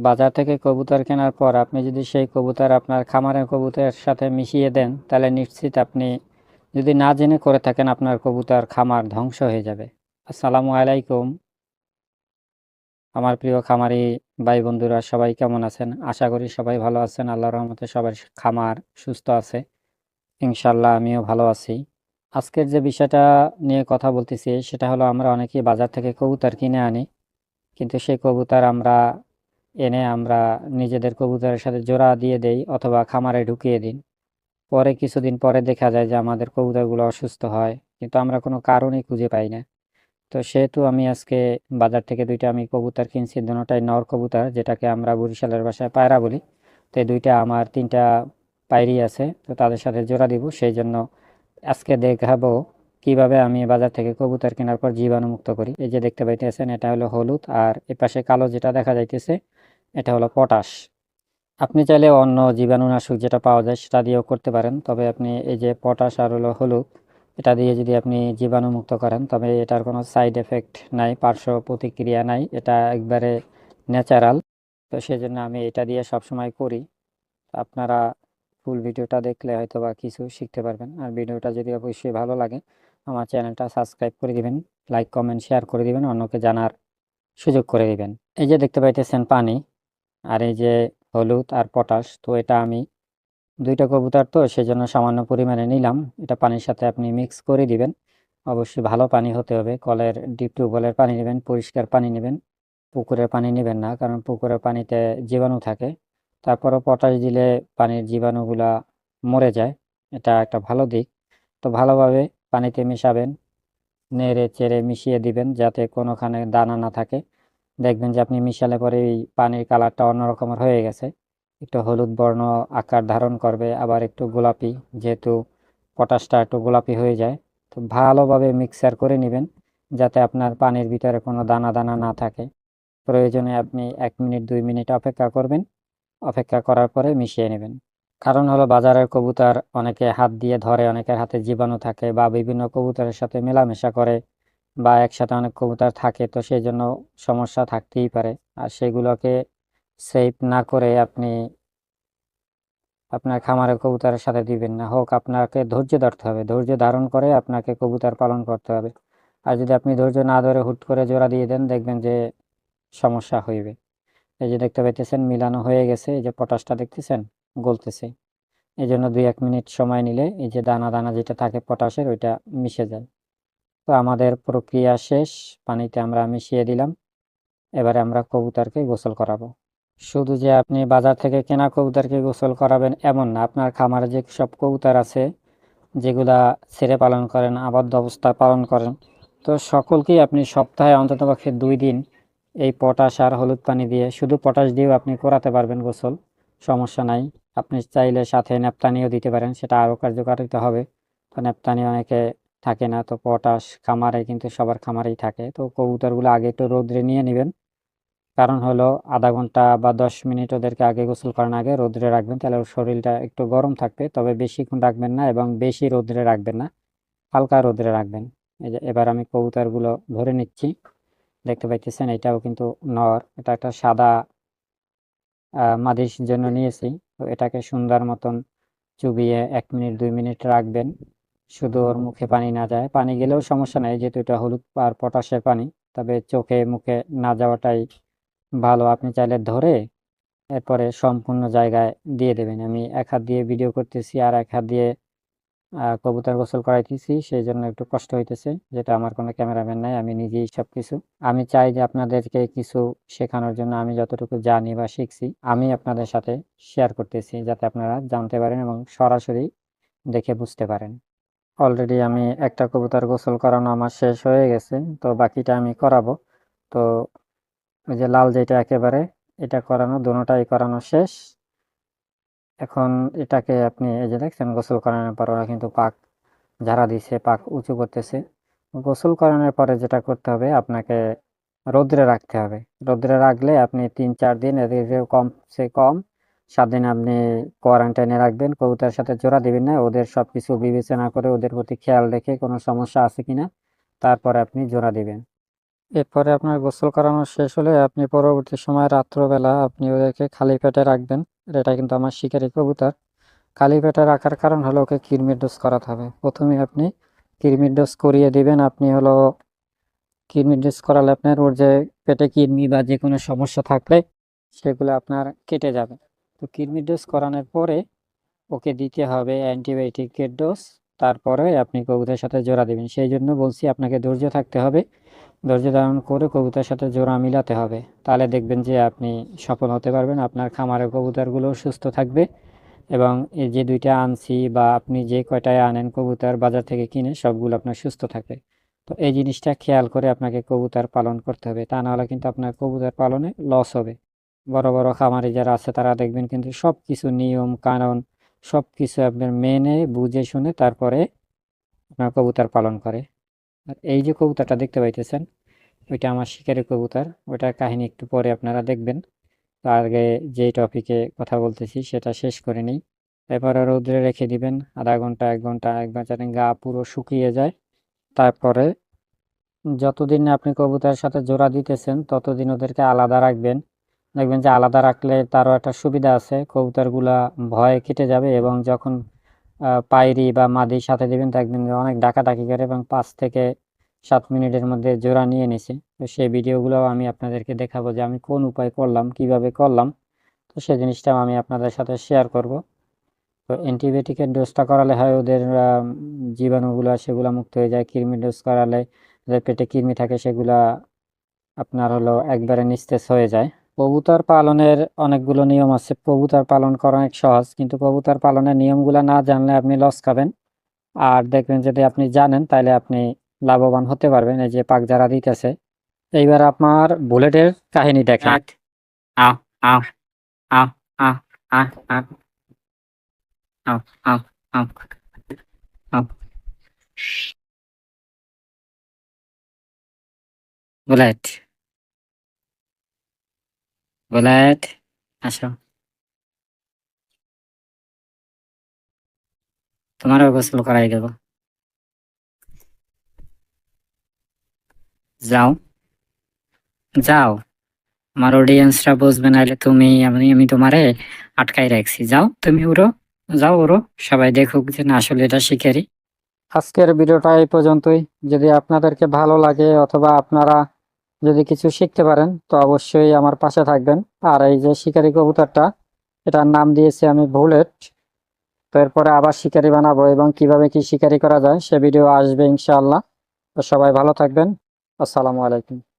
বাজার থেকে কবুতর কেনার পর আপনি যদি সেই কবুতর আপনার খামারের কবুতরের সাথে মিশিয়ে দেন, তাহলে নিশ্চিত আপনি যদি না জেনে করে থাকেন, আপনার কবুতর খামার ধ্বংস হয়ে যাবে। আসসালামু আলাইকুম। আমার প্রিয় খামারি ভাই বন্ধুরা সবাই কেমন আছেন? আশা করি সবাই ভালো আছেন। আল্লাহর রহমতে সবার খামার সুস্থ আছে। ইনশাল্লাহ আমিও ভালো আছি। আজকের যে বিষয়টা নিয়ে কথা বলতেছি, সেটা হলো আমরা অনেকেই বাজার থেকে কবুতর কিনে আনি, কিন্তু সেই কবুতর আমরা এনে আমরা নিজেদের কবুতরের সাথে জোড়া দিয়ে দেই অথবা খামারে ঢুকিয়ে দিন পরে কিছুদিন পরে দেখা যায় যে আমাদের কবুতরগুলো অসুস্থ হয়, কিন্তু আমরা কোনো কারণই খুঁজে পাই না। তো সেহেতু আমি আজকে বাজার থেকে দুইটা আমি কবুতর কিনছি দুটোটাই নর কবুতর, যেটাকে আমরা বরিশালের বাসায় পায়রা বলি। তো এই দুইটা আমার তিনটা পায়রি আছে, তো তাদের সাথে জোড়া দিব। সেই জন্য আজকে দেখাবো কীভাবে আমি বাজার থেকে কবুতর কেনার পর জীবাণুমুক্ত করি। এই যে দেখতে পাইতেছেন, এটা হলো হলুদ, আর এ পাশে কালো যেটা দেখা যাইতেছে এটা হলো পটাশ। আপনি চাইলে অন্য জীবাণুনাশক যেটা পাওয়া যায় সেটা দিয়েও করতে পারেন। তবে আপনি এই যে পটাশ আর হলো হলুদ, এটা দিয়ে যদি আপনি জীবাণুমুক্ত করেন, তবে এটার কোনো সাইড এফেক্ট নাই, পার্শ্ব প্রতিক্রিয়া নাই, এটা একবারে ন্যাচারাল। তো সেই জন্য আমি এটা দিয়ে সবসময় করি। আপনারা ফুল ভিডিওটা দেখলে হয়তো বা কিছু শিখতে পারবেন। আর ভিডিওটা যদি অবশ্যই ভালো লাগে, আমার চ্যানেলটা সাবস্ক্রাইব করে দিবেন, লাইক, কমেন্ট, শেয়ার করে দিবেন, অন্যকে জানার সুযোগ করে দিবেন। এই যে দেখতে পাইতেছেন পানি আর এই যে হলুদ আর পটাশ, তো এটা আমি দুইটা কবুতর তো, সেজন্য সামান্য পরিমাণে নিলাম। এটা পানির সাথে আপনি মিক্স করে দিবেন। অবশ্যই ভালো পানি হতে হবে। কলের ডিপ টিউবওয়েলের পানি নেবেন, পরিষ্কার পানি নেবেন। পুকুরের পানি নেবেন না, কারণ পুকুরের পানিতে জীবাণু থাকে। তারপরও পটাশ দিলে পানির জীবাণুগুলা মরে যায়। এটা একটা ভালো দিক। তো ভালোভাবে পানিতে মেশাবেন নেড়ে চেড়ে মিশিয়ে দিবেন, যাতে কোনোখানে দানা না থাকে। দেখবেন যে আপনি মিশালে পরে এই পানির কালারটা অন্যরকমের হয়ে গেছে। একটু হলুদ বর্ণ আকার ধারণ করবে, আবার একটু গোলাপি, যেহেতু পটাশটা একটু গোলাপি হয়ে যায়। তো ভালোভাবে মিক্সার করে নেবেন, যাতে আপনার পানির ভিতরে কোনো দানা দানা না থাকে। প্রয়োজনে আপনি এক মিনিট, দুই মিনিট অপেক্ষা করবেন। অপেক্ষা করার পরে মিশিয়ে নেবেন। কারণ হলো বাজারের কবুতর অনেকে হাত দিয়ে ধরে, অনেকের হাতে জীবাণু থাকে বা বিভিন্ন কবুতরের সাথে মেলামেশা করে। বা একসাথে অনেক কবুতর থাকে, তো সেই জন্য সমস্যা থাকতেই পারে। আর সেগুলোকে সেভ না করে আপনি আপনার খামারে কবুতরের সাথে দিবেন না। হোক, আপনাকে ধৈর্য ধরতে হবে। ধৈর্য ধারণ করে আপনাকে কবুতর পালন করতে হবে। আর যদি আপনি ধৈর্য না ধরে হুট করে জোড়া দিয়ে দেন, দেখবেন যে সমস্যা হইবে। এই যে দেখতে পাইতেছেন, মিলানো হয়ে গেছে। এই যে পটাশটা দেখতেছেন, গলতেছে। এই জন্য দুই এক মিনিট সময় নিলে এই যে দানা দানা যেটা থাকে পটাশের, ওইটা মিশে যায়। তো আমাদের প্রক্রিয়া শেষ, পানিতে আমরা মিশিয়ে দিলাম। এবারে আমরা কবুতরকে গোসল করাবো। শুধু যে আপনি বাজার থেকে কেনা কবুতরকে গোসল করাবেন এমন না, আপনার খামারে যে সব কবুতর আছে, যেগুলা ছেড়ে পালন করেন, আবদ্ধ অবস্থায় পালন করেন, তো সকলকেই আপনি সপ্তাহে অন্ততপক্ষে দুই দিন এই পটাশ আর হলুদ পানি দিয়ে, শুধু পটাশ দিয়েও আপনি করাতে পারবেন গোসল, সমস্যা নাই। আপনি চাইলে সাথে ন্যাপথানিও দিতে পারেন, সেটা আরও কার্যকারিতা হবে। তো ন্যাপথানি অনেকে থাকে না। তো পটাশ খামারে কিন্তু সবার খামারেই থাকে। তো কবুতরগুলো আগে একটু রোদ্রে নিয়ে নেবেন। কারণ হলো আধা ঘণ্টা বা দশ মিনিট ওদেরকে আগে গোসল করার আগে রোদ্রে রাখবেন। তাহলে ওর শরীরটা একটু গরম থাকবে। তবে বেশিক্ষণ রাখবেন না এবং বেশি রোদ্রে রাখবেন না। হালকা রোদ্রে রাখবেন। এই যে এবার আমি কবুতরগুলো ধরে নিচ্ছি। দেখতে পাইতেছেন এটাও কিন্তু নর। এটা একটা সাদা মাদির জন্য নিয়েছি। তো এটাকে সুন্দর মতন চুবিয়ে এক মিনিট, দুই মিনিট রাখবেন। শুধু ওর মুখে পানি না যায়। পানি গেলেও সমস্যা নেই, যেহেতু এটা হলুদ আর পটাশের পানি। তবে চোখে মুখে না যাওয়াটাই ভালো। আপনি চাইলে ধরে এরপরে সম্পূর্ণ জায়গায় দিয়ে দেবেন। আমি এক হাত দিয়ে ভিডিও করতেছি আর এক হাত দিয়ে কবুতর গোসল করাইতেছি। সেই জন্য একটু কষ্ট হইতেছে, যেটা আমার কোনো ক্যামেরাম্যান নাই, আমি নিজেই সব কিছু আমি চাই যে আপনাদেরকে কিছু শেখানোর জন্য আমি যতটুকু জানি বা শিখছি, আমি আপনাদের সাথে শেয়ার করতেছি, যাতে আপনারা জানতে পারেন এবং সরাসরি দেখে বুঝতে পারেন। অলরেডি আমি একটা কবুতর গোসল করানো আমার শেষ হয়ে গেছে, তো বাকিটা আমি করাবো। তো ওই যে লাল যেটা একেবারে, এটা করানো, দুটাই করানো শেষ। এখন এটাকে আপনি এই যে দেখছেন, গোসল করানোর পর ওরা কিন্তু পাক ঝাড়া দিছে, পাক উঁচু করতেছে। গোসল করানোর পরে যেটা করতে হবে, আপনাকে রোদ্রে রাখতে হবে। রোদ্রে রাখলে আপনি তিন চার দিন এদেরকে কমসে কম সাত দিন আপনি কোয়ারেন্টাইনে রাখবেন, কবুতরের সাথে জোড়া দিবেন না, ওদের সব কিছু বিবেচনা করে ওদের প্রতি খেয়াল রেখে কোনো সমস্যা আছে কিনা, তারপরে আপনি জোড়া দিবেন। এরপরে আপনার গোসল করানো শেষ হলে আপনি পরবর্তী সময় রাত্রবেলা আপনি ওদেরকে খালি পেটে রাখবেন, এটা কিন্তু আমার শিকারি কবুতর। খালি পেটে রাখার কারণ হলো ওকে কৃমির ডোজ করাতে হবে। প্রথমে আপনি কৃমির ডোজ করিয়ে দিবেন, আপনি হলো কৃমির ডোজ করালে আপনার ওর যে পেটে কৃমি বা যে কোনো সমস্যা থাকলে সেগুলো আপনার কেটে যাবে। তো কৃমির ডোজ করানোর পরে ওকে দিতে হবে অ্যান্টিবায়োটিকের ডোজ। তারপরে আপনি কবুতরের সাথে জোড়া দেবেন। সেই জন্য বলছি আপনাকে ধৈর্য থাকতে হবে। ধৈর্য ধারণ করে কবুতরের সাথে জোড়া মিলাতে হবে। তাহলে দেখবেন যে আপনি সফল হতে পারবেন, আপনার খামারের কবুতরগুলো সুস্থ থাকবে এবং এই যে দুইটা আনছি বা আপনি যে কয়টায় আনেন কবুতর বাজার থেকে কিনে, সবগুলো আপনার সুস্থ থাকবে তো এই জিনিসটা খেয়াল করে আপনাকে কবুতর পালন করতে হবে। তা নাহলে কিন্তু আপনার কবুতর পালনে লস হবে। বড় বড় খামারি যারা আছে তারা দেখবেন কিন্তু সব কিছু নিয়ম, কানুন সব কিছু আপনার মেনে, বুঝে, শুনে তারপরে আপনার কবুতর পালন করে। আর এই যে কবুতরটা দেখতে পাইতেছেন, ওইটা আমার শিকারি কবুতর। ওটার কাহিনী একটু পরে আপনারা দেখবেন। তার আগে যে টপিকে কথা বলতেছি সেটা শেষ করে নিই। এরপরে রৌদ্রে রেখে দিবেন, আধা ঘণ্টা, এক ঘণ্টা একবার যাতে গা পুরো শুকিয়ে যায়। তারপরে যতদিন আপনি কবুতরের সাথে জোড়া দিতেছেন, ততদিন ওদেরকে আলাদা রাখবেন। দেখবেন যে আলাদা রাখলে তারও একটা সুবিধা আছে, কবুতরগুলা ভয় কেটে যাবে এবং যখন পায়রি বা মাদির সাথে দেবেন, দেখবেন যে অনেক ডাকাডাকি করে এবং পাঁচ থেকে সাত মিনিটের মধ্যে জোড়া নিয়ে নিছে। তো সেই ভিডিওগুলো আমি আপনাদেরকে দেখাবো যে আমি কোন উপায় করলাম, কীভাবে করলাম। তো সেই জিনিসটাও আমি আপনাদের সাথে শেয়ার করব। তো অ্যান্টিবায়োটিকের ডোজটা করালে হয় ওদের জীবাণুগুলো সেগুলো মুক্ত হয়ে যায় কৃমি ডোজ করালে, ওদের পেটে কৃমি থাকে সেগুলা আপনার হলো একবারে নিস্তেজ হয়ে যায়। কবুতর পালনের অনেকগুলো নিয়ম আছে কবুতর পালন করা অনেক সহজ কিন্তু কবুতর পালনের নিয়মগুলো না জানলে আপনি লস খাবেন আর দেখবেন যদি আপনি জানেন তাহলে আপনি লাভবান হতে পারবেন এই যে পাক যারা দিতেছে এইবার আপনার বুলেটের কাহিনী দেখেন Right. বুলেট আসো। তোমারও গোসল করাই দেব। যাও। যাও। আমার অডিয়েন্সরা বুঝবে নাহলে তুমি, আমি আমি তোমারে আটকাই রাখছি। যাও, তুমি উড়ো। যাও, উড়ো। সবাই দেখুক যে না, আসলে এটা শিকারি। আজকের ভিডিওটা এই পর্যন্তই। যদি আপনাদেরকে ভালো লাগে অথবা আপনারা যদি কিছু শিখতে পারেন, তো অবশ্যই আমার পাশে থাকবেন। আর এই যে শিকারী কবুতরটা, এটার নাম দিয়েছি আমি বুলেট। তো এরপরে আবার শিকারি বানাবো এবং কীভাবে কি শিকারি করা যায়, সে ভিডিও আসবে ইনশাআল্লাহ। তো সবাই ভালো থাকবেন। আসসালামু আলাইকুম।